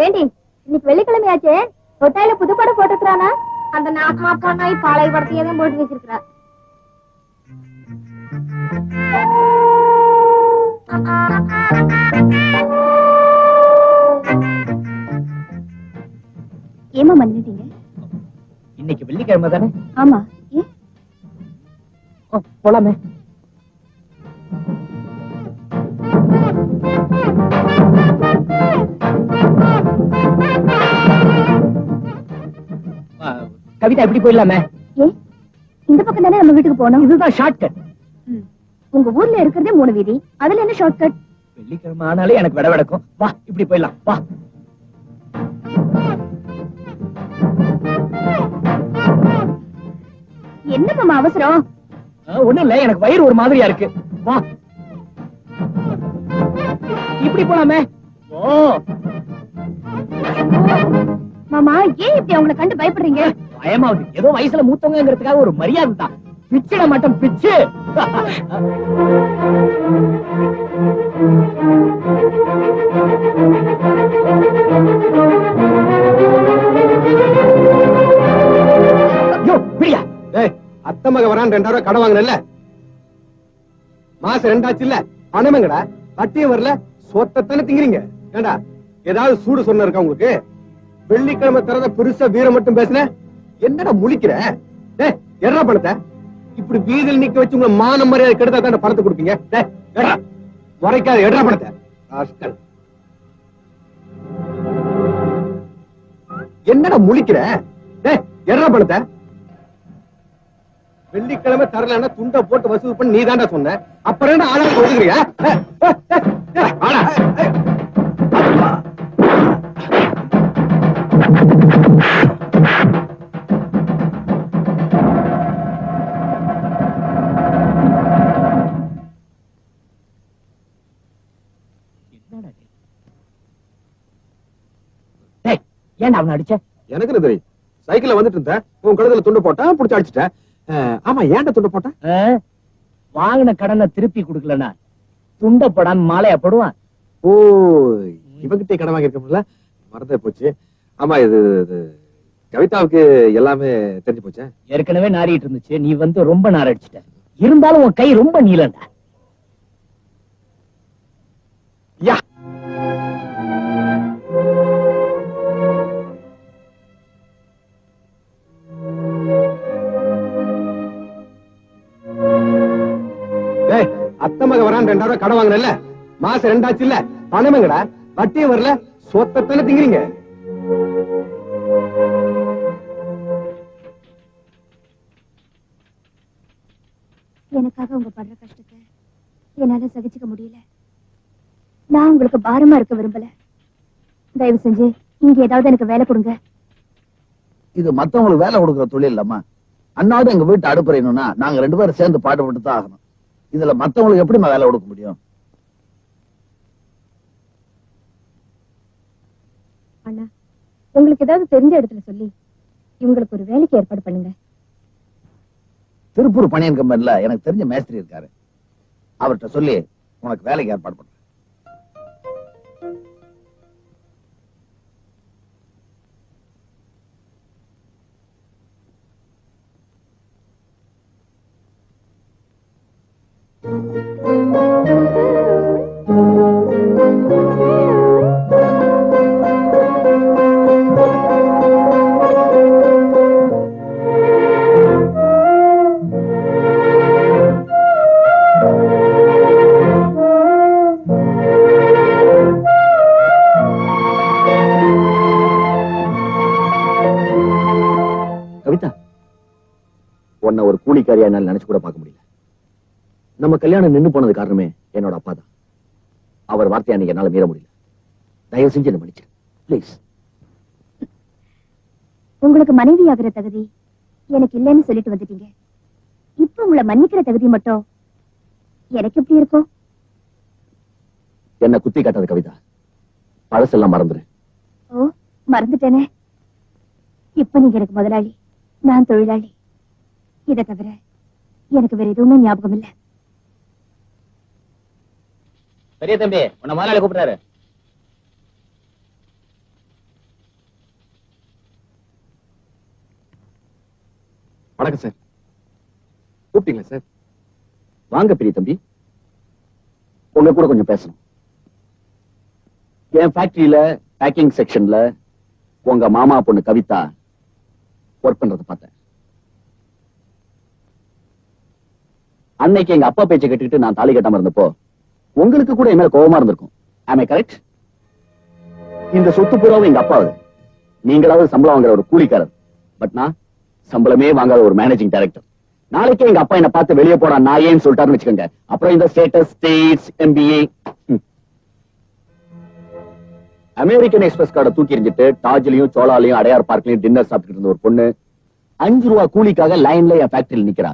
ஏண்டி இன்னைக்கு வெள்ளிக்கிழமையாச்சே? கொட்டாயில புது படம் போட்டுக்கிறானா அந்த நாசமா போனாய் பாலை படத்தையே தான் போட்டு வச்சிருக்கிறா ஏமா மன்னிட்டீங்க இன்னைக்கு வெள்ளிக்கிழமை தானே? ஆமா. ஏ? ஓ, போலாமே. ஆ, கவிதா எப்படி போயிடலாமே. இந்த பக்கம் தானே நம்ம வீட்டுக்கு போகணும்? இதுதான் ஷார்ட்கட் ம். உங்க ஊர்ல இருக்கிறதே மூணு வீதி. அதுல என்ன ஷார்ட்கட் வெள்ளிக்கிழமை ஆனாலே எனக்கு விட விடக்கும். வா இப்படி போயிடலாம். வா. என்ன மாமா அவசரம்? ஒண்ணும் இல்ல. எனக்கு வயிறு ஒரு மாதிரியா இருக்கு. வா. இப்படி போலாமே. ஓ மாமா ஏன் இப்படி அவங்கள கண்டு பயப்படுறீங்க? பயமாவது ஏதோ வயசுல மூத்தவங்கிறதுக்காக ஒரு மரியாதை தான். பிச்சிட மாட்டோம் பிச்சு. யோ, பிரியா டேய் மக வரான் ரெண்டாயிரம் கடை வாங்கினல மாசம் ரெண்டாச்சு இல்ல பணமேங்கடா வட்டியும் வரல சொத்தத்தானே திங்கிறீங்க. ஏண்டா ஏதாவது சூடு சொன்ன இருக்கா உங்களுக்கு? வெள்ளிக்கிழமை தரத பெருசா வீரம் மட்டும் பேசுன? என்னடா முழிக்கிற? எறா பணத்தை? இப்படி வீதியில் நிக்க வச்சு உங்களை மான மரியாதை கெடுத்தா தான் பணத்தை கொடுப்பீங்க? டேய் எடா பணத்தை? என்னடா முழிக்கிற? டேய் எறா பணத்தை? வெள்ளிக்கிழமை தரலன்னா துண்டை போட்டு வசூல் பண்ணி நீ தாண்டா சொன்ன. அப்புறம் என்ன ஆளா ஒதுக்குறியா? ஏய், ஏன்டா அவனை அடிச்ச? எனக்கு என்ன தெரியும்? சைக்கிள்ல வந்துட்டு இருந்தேன் உன் கழுத்துல துண்டு போட்டா புடிச்சு அடிச்சிட்டேன் ஆமா ஏன்டா துண்டு போட்டா? ஆ? வாங்கின கடனை திருப்பி கொடுக்கலனா? துண்ட படாம மாலையா போடுவான்? ஓ இவகிட்ட கடன் வாங்கியிருக்கோம்ல? மறந்தே போச்சு. ஆமா இது கவிதாவுக்கு எல்லாமே தெரிஞ்சு போச்சே? ஏற்கனவே நாறிட்டு இருந்துச்சு. நீ வந்து ரொம்ப நார் அடிச்சிட்ட இருந்தாலும் உன் கை ரொம்ப நீளம்டா. மக வரான் ரெண்டாயிரம் கடன் வாங்கினல மாசம் ரெண்டாச்சு இல்ல. பணமேங்கடா வட்டியும் வரல. சொத்தத்தானே திங்கிறீங்க? எனக்காக உங்க படுற கஷ்டத்தை என்னால சகிச்சுக்க முடியல. நான் உங்களுக்கு பாரமா இருக்க விரும்பல. தயவு செஞ்சு இங்க ஏதாவது எனக்கு வேலை கொடுங்க. இது மத்தவங்களுக்கு வேலை கொடுக்குற தொழில் இல்லம்மா. அன்னாவது எங்க வீட்டு அடுப்புறையணும்னா நாங்க ரெண்டு பேரும் சேர்ந்து பாடுபட்டு தான் ஆகணும். இதுல மத்தவங்களுக்கு எப்படிம்மா வேலை கொடுக்க முடியும்? அண்ணா உங்களுக்கு ஏதாவது தெரிஞ்ச இடத்துல சொல்லி இவங்களுக்கு ஒரு வேலைக்கு ஏற்பாடு பண்ணுங்க. திருப்பூர் பணியன் கம்பெனில எனக்கு தெரிஞ்ச மேஸ்திரி இருக்காரு. அவர்கிட்ட சொல்லி உனக்கு வேலைக்கு ஏற்பாடு பண்றேன். என்னால நினைச்சு கூட பார்க்க முடியல. நம்ம கல்யாணம் நின்னு போனது காரணமே என்னோட அப்பா தான். அவர் வார்த்தையை அன்னைக்கு என்னால மீற முடியல. தயவு செஞ்சு என்ன மன்னிச்சிரு. ப்ளீஸ் உங்களுக்கு மனைவி ஆகிற தகுதி எனக்கு இல்லைன்னு சொல்லிட்டு வந்துட்டீங்க. இப்ப உங்களை மன்னிக்கிற தகுதி மட்டும் எனக்கு எப்படி இருக்கும்? என்ன குத்தி காட்டாத கவிதா. பழசெல்லாம் மறந்துரு. ஓ மறந்துட்டேனே. இப்ப நீங்க எனக்கு முதலாளி நான் தொழிலாளி. இதை தவிர எனக்கு வேற எதுவுமே ஞாபகம் இல்ல பெரிய தம்பி உன்னை முதலாளி கூப்பிடுறாரு. வணக்கம் சார். கூப்பிட்டீங்களா சார்? வாங்க பெரிய தம்பி. உங்க கூட கொஞ்சம் பேசணும். என் ஃபேக்டரியில பேக்கிங் செக்ஷன்ல உங்க மாமா பொண்ணு கவிதா ஒர்க் பண்றதை பார்த்தேன். அன்னைக்கு எங்க அப்பா பேச்சை கேட்டுக்கிட்டு நான் தாலி கட்டாம இருந்தப்போ உங்களுக்கு கூட என்ன கோபமா கோவமா இருந்திருக்கும். ஆமே கரெக்ட் இந்த சொத்து பூராவும் எங்க அப்பாவது நீங்களாவது சம்பளம் வாங்குற ஒரு கூலிக்காரர். பட் நான் சம்பளமே வாங்காத ஒரு மேனேஜிங் டைரக்டர் நாளைக்கே எங்க அப்பா என்ன பார்த்து வெளியே போடா நான் ஏன்னு சொல்லிட்டாருன்னு வச்சுக்கோங்க. அப்புறம் இந்த status states MBA American Express கார்டை தூக்கி எறிஞ்சிட்டு டாஜ்லயும் சோலாலையும் அடையார் பார்க்லயும் டின்னர் சாப்பிட்டு இருந்த ஒரு பொண்ணு அஞ்சு ரூபா கூலிக்காக லைன்ல என் ஃபேக்டரியில் நிக்கிறா.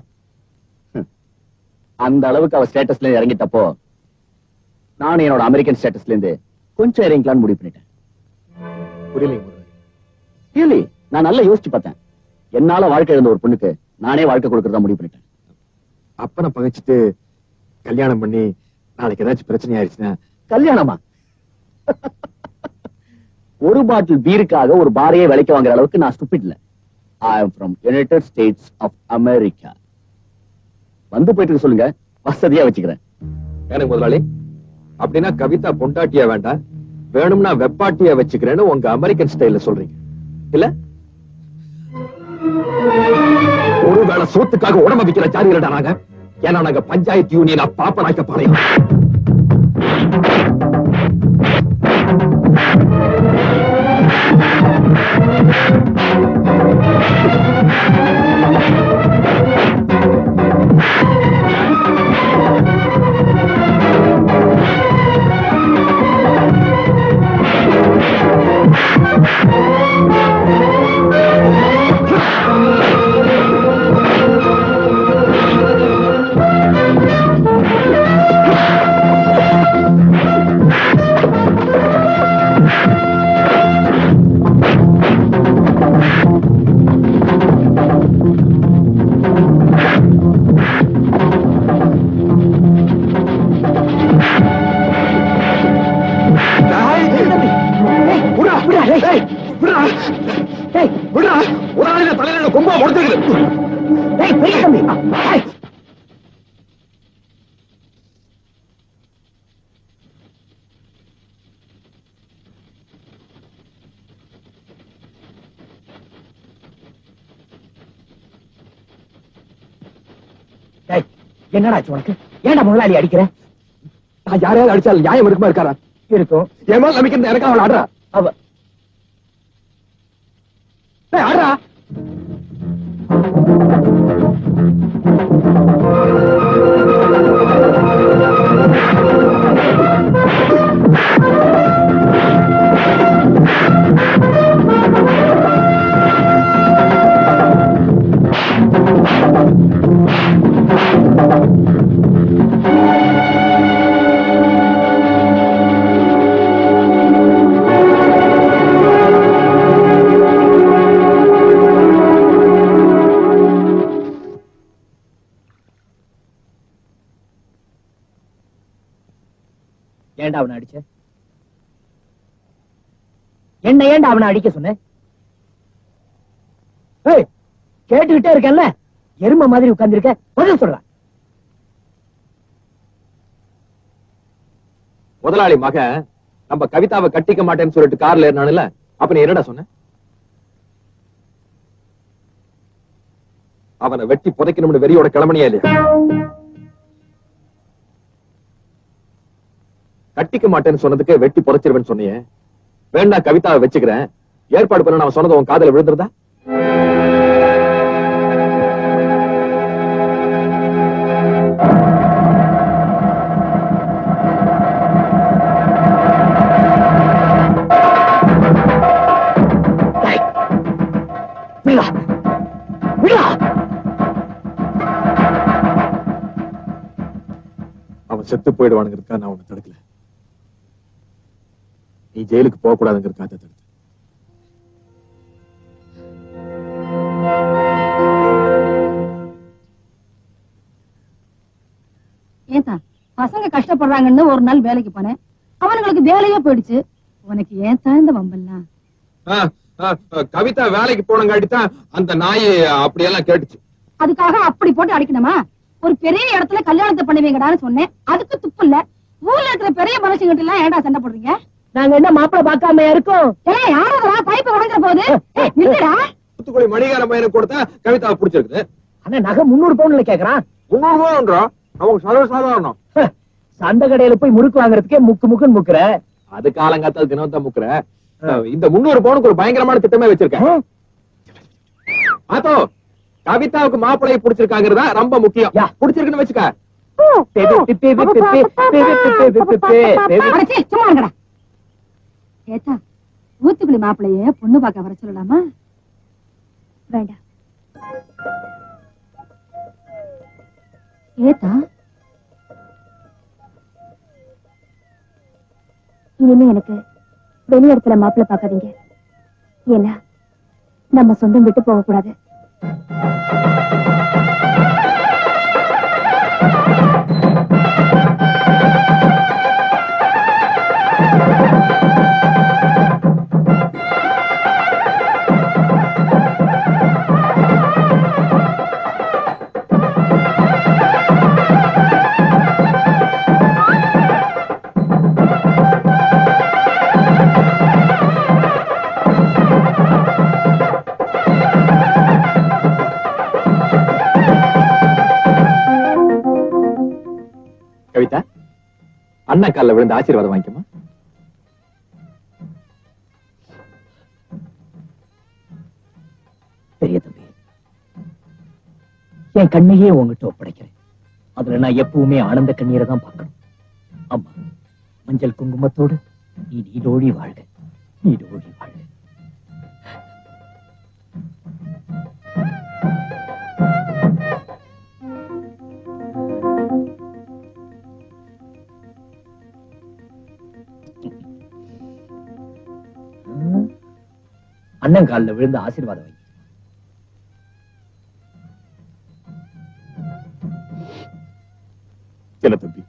அந்த அளவுக்கு அவ ஸ்டேட்டஸ்ல இறங்கிட்டப்போ நான் என்னோட அமெரிக்கன் ஸ்டேட்டஸ்ல இருந்து கொஞ்சம் இறங்கிக்கலாம்னு முடிவு பண்ணிட்டேன். புரியலைங்க முதலாளி ரியலி நான் நல்லா யோசிச்சு பார்த்தேன். என்னால வாழ்க்கை இருந்த ஒரு பொண்ணுக்கு நானே வாழ்க்கை கொடுக்கறதா முடிவு பண்ணிட்டேன். அப்பனை பகைச்சிட்டு கல்யாணம் பண்ணி நாளைக்கு ஏதாச்சும் பிரச்சனை ஆயிடுச்சுன்னா? கல்யாணமா? ஒரு பாட்டில் பீருக்காக ஒரு பாரையே விலைக்கு வாங்குற அளவுக்கு நான் ஸ்டூபிட் இல்ல. I am from United States of America வந்து போயிட்டு சொல்லுங்க. வசதியா வச்சுக்கிறேன். எனக்கு முதலாளி. அப்படின்னா கவிதா பொண்டாட்டியா வேண்டாம். வேணும்னா வெப்பாட்டியா வச்சுக்கிறேன்னு உங்க அமெரிக்கன் ஸ்டைல சொல்றீங்க. இல்ல? ஒருவேளை சோத்துக்காக உடம்ப விக்கிற ஜாதிகளடா நாங்க? ஏன்னா நாங்க panchayat union Pappanakka Palayam என்னடா உனக்கு? ஏன்டா முதலாளி அடிக்கிற? நான் யாரையாவது அடிச்சாலும் நியாயம் இருக்குமா இருக்காரா இருக்கும். நம்பிக்கை இருந்தா எனக்கு அவள் ஆடுறா? அவ ஏன்டா அவனை அடிச்ச? என்ன ஏன்டா அவனை அடிக்க சொன்ன? கேட்டுக்கிட்டே இருக்கேன்ல. எரும மாதிரி உட்கார்ந்துருக்க. பதில் சொல்ற. முதலாளி மக நம்ம கவிதாவை கட்டிக்க மாட்டேன்னு சொல்லிட்டு கார்ல ஏறினான்ல அப்ப நீ என்னடா சொன்ன? அவனை வெட்டி புதைக்கணும்னு வெறியோட கிளம்பணியா இல்லையா? கட்டிக்க மாட்டேன்னு சொன்னதுக்கு வெட்டி புதைச்சிருவேன்னு சொன்னியே. வேணா கவிதாவை வச்சுக்கிறேன். ஏற்பாடு பண்ண அவன் சொன்னது உன் காதுல விழுந்துருதா? அவன் செத்து போயிடுவானுங்கிறதுக்காக நான் நீ ஜெயிலுக்கு போக கூடாதுங்கிறதுக்காக தடுத்த. ஏத்தா பசங்க கஷ்டப்படுறாங்கன்னு ஒரு நாள் வேலைக்கு போனேன். அவனுங்களுக்கு வேலையே போயிடுச்சு. உனக்கு ஏத்தா இந்த வம்பெல்லாம்? கவிதா வேலைக்கு போனங்காட்டி தான் அந்த நாய் அப்படியெல்லாம் கேட்டுச்சு. அதுக்காக அப்படி போட்டு அடிக்கணுமா? ஒரு பெரிய இடத்துல கல்யாணத்தை பண்ணுவீங்கடான்னு சொன்னேன். அதுக்கு துப்பு இல்ல. ஊர்ல இருக்கிற பெரிய மனுஷங்கிட்ட எல்லாம் ஏன்டா சண்டை போடுறீங்க? நாங்க என்ன மாப்பிள பார்க்காம இருக்கோம் ஏய் பைப்பு போகுது ஏய், நில்லுடா தூத்துக்குடி மணிகார பையனை கொடுத்தா கவிதாவை பிடிச்சிருக்குது ஆனா நகை முன்னூறு பவுன்ல கேக்குறான் முன்னூறு ரூபான்றோம் அவங்க சர்வசாதாரணம் சந்தை கடையில போய் முறுக்கு வாங்குறதுக்கே முக்கு முக்குன்னு முக்குற அது காலங்காத்தால் தினத்தை முக்குற இந்த முன்னூறு பவுனுக்கு ஒரு பயங்கரமான திட்டமே வச்சிருக்கேன் ஆத்தோ கவிதாவுக்கு மாப்பிள்ளையை பிடிச்சிருக்காங்கிறதா ரொம்ப முக்கியம். பிடிச்சிருக்குன்னு வச்சுக்க சும்மா ஏத்தா ஊத்துக்குளி மாப்பிள்ளைய பொண்ணு பார்க்க வர சொல்லலாமா? வேண்டாம். ஏத்தா இனிமே எனக்கு வெளி இடத்துல மாப்பிள்ளை பார்க்காதீங்க. ஏன்னா நம்ம சொந்தம் விட்டு போகக்கூடாது. அண்ணன் கால்ல விழுந்து ஆசீர்வாதம் வாங்கிக்கமா பெரிய தம்பி என் கண்ணையே உங்ககிட்ட ஒப்படைக்கிறேன். அதுல நான் எப்பவுமே ஆனந்த கண்ணீரை தான் பார்க்கணும். ஆமா மஞ்சள் குங்குமத்தோடு நீ நீடோழி வாழ்க நீடோழி வாழ்க. அண்ணன் காலில் விழுந்து ஆசீர்வாதம் வை. தம்பி?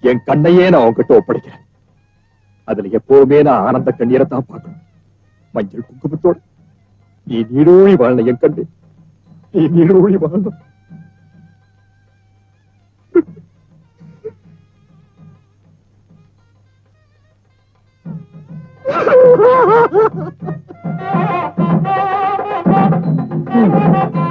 என் கண்ணையே நான் உன்கிட்ட ஒப்படைக்கிறேன். அதுல எப்பவுமே நான் ஆனந்த கண்ணீரை தான் பார்க்கணும். மஞ்சள் குங்குமத்தோட. நீ நீடோழி வாழணும் என் கண்ணு. நீ நீடோழி வாழணும். Mm-hmm.